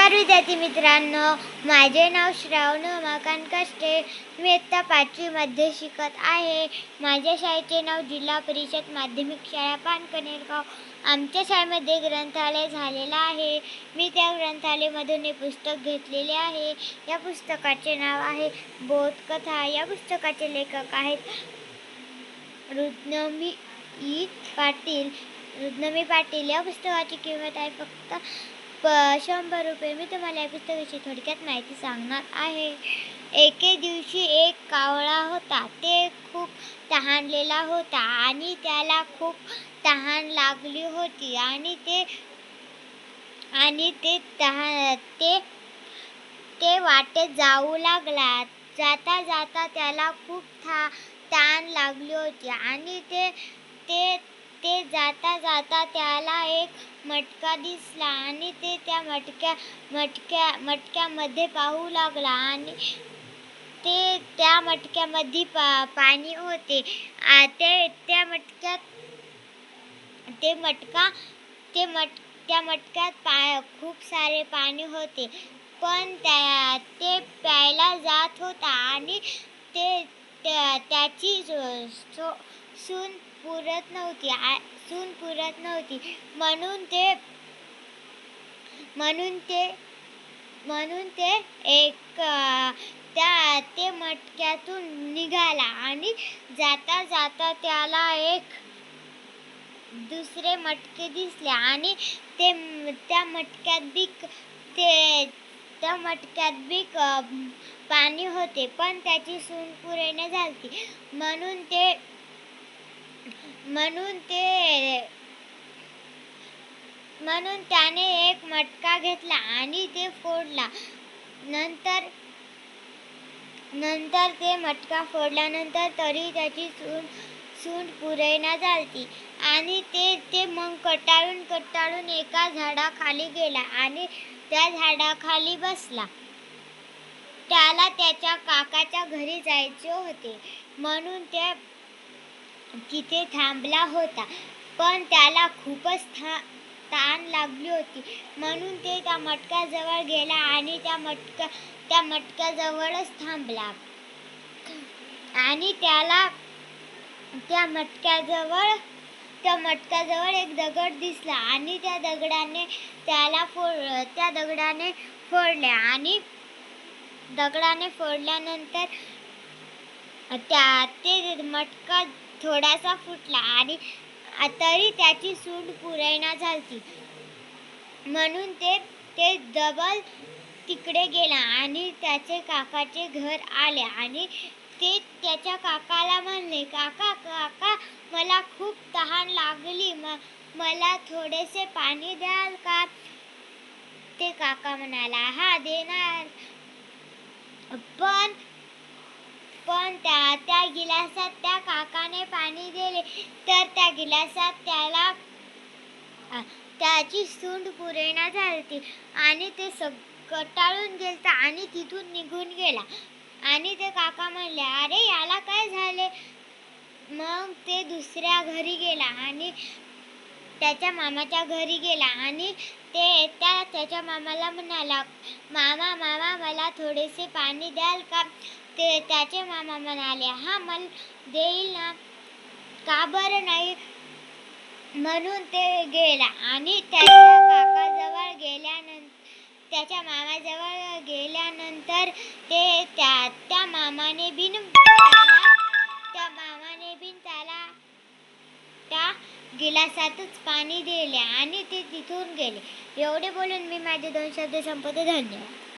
नमस्कार विद्यार्थी मित्रांनो. माझे नाव श्रावण उमाकांत कष्टे. मी इयत्ता पाचवीमध्ये शिकत आहे. माझ्या शाळेचे नाव जिल्हा परिषद माध्यमिक शाळा पानकनेरगाव. आमच्या शाळेमध्ये ग्रंथालय झालेलं आहे. मी त्या ग्रंथालयमधून हे पुस्तक घेतलेले आहे. या पुस्तकाचे नाव आहे बोधकथा. या पुस्तकाचे लेखक आहेत रुद्नमी ई पाटील. रुद्नमी पाटील. या पुस्तकाची किंमत आहे फक्त प शंभर रुपये मी तुम्हाला या पुस्तकाची थोडक्यात माहिती सांगणार आहे. एके दिवशी एक कावळा होता. ते खूप तहानलेला होता आणि त्याला खूप तहान लागली होती आणि ते आणि ते तहा ते ते वाटेत जाऊ लागला. जाता जाता त्याला खूप था ताण लागली होती आणि ते ते ते जाता जाता त्याला एक मटका दिसला आणि ते त्या मटक्या मटक्या मटक्यामध्ये पाहू लागला आणि ते त्या मटक्यामध्ये पा पाणी होते. आ, ते त्या मटक्यात ते मटका ते मट त्या मटक्यात पा खूप सारे पाणी होते. पण त्या ते प्यायला जात होता आणि ते त्या- त्याची सून पुरत नव्हती. आ- सून पुरत नव्हती. म्हणून ते म्हणून ते म्हणून ते एक त्या ते मटक्यातून निघाला आणि जाता जाता त्याला एक दुसरे मटके दिसले आणि ते त्या मटक्यात बी ते त्या मटक्यात बी पाणी होते. पण त्याची सून पुरेने झालती. म्हणून ते म्हणून ते म्हणून त्याने एक मटका घेतला आणि ते फोडला. नंतर नंतर ते मटका फोडल्यानंतर तरी त्याची सून सून पुरेना झालती. आणि ते ते मग कटाळून कटाळून एका झाडाखाली गेला आणि त्या झाडाखाली बसला. त्याला त्याच्या काकाच्या घरी जायचे होते. म्हणून ते तिथे थांबला होता. पण त्याला खूपच था ताण लागली होती. म्हणून ते त्या मटक्याजवळ गेला आणि त्या मटका त्या मटक्याजवळच थांबला. आणि त्याला त्या मटक्याजवळ त्या मटक्याजवळ एक दगड दिसला आणि त्या दगडाने त्याला फोड त्या दगडाने फोडल्या आणि दगडाने फोडल्यानंतर त्या ते मटका थोडासा फुटला आणि तरी त्याची सूड पुरेना झालती. म्हणून ते ते डबल तिकडे गेला आणि त्याचे काकाचे घर आले आणि ते त्याच्या काकाला म्हणले काका काका मला खूप तहान लागली म मला थोडेसे पाणी द्याल का? ते काका म्हणाला हा देणार. पण पण त्या त्या गिलासात त्या काकाने पाणी दिले. तर त्या गिलासात त्याला त्याची सूंड पुरेना झालती. आणि ते सग कटाळून गेलता आणि तिथून निघून गेला. आणि ते काका म्हणले अरे याला काय झाले? मग ते दुसऱ्या घरी गेला आणि त्याच्या मामाच्या घरी गेला. आणि ते त्या त्याच्या मामाला म्हणाला मामा मामा मला थोडेसे पाणी द्याल का? ते त्याचे मामा म्हणाले हा मला देईल ना? का बरं नाही? म्हणून ते गेला आणि त्याच्या काकाजवळ गेल्यानंतर त्याच्या मामाजवळ गेल्यानंतर ते त्या त्या मामाने बिन त्याला त्या मामाने बिन त्याला त्या गिलासातच पाणी दिले आणि ते तिथून गेले. एवढे बोलून मी माझे दोन शब्द संपवते. धन्यवाद.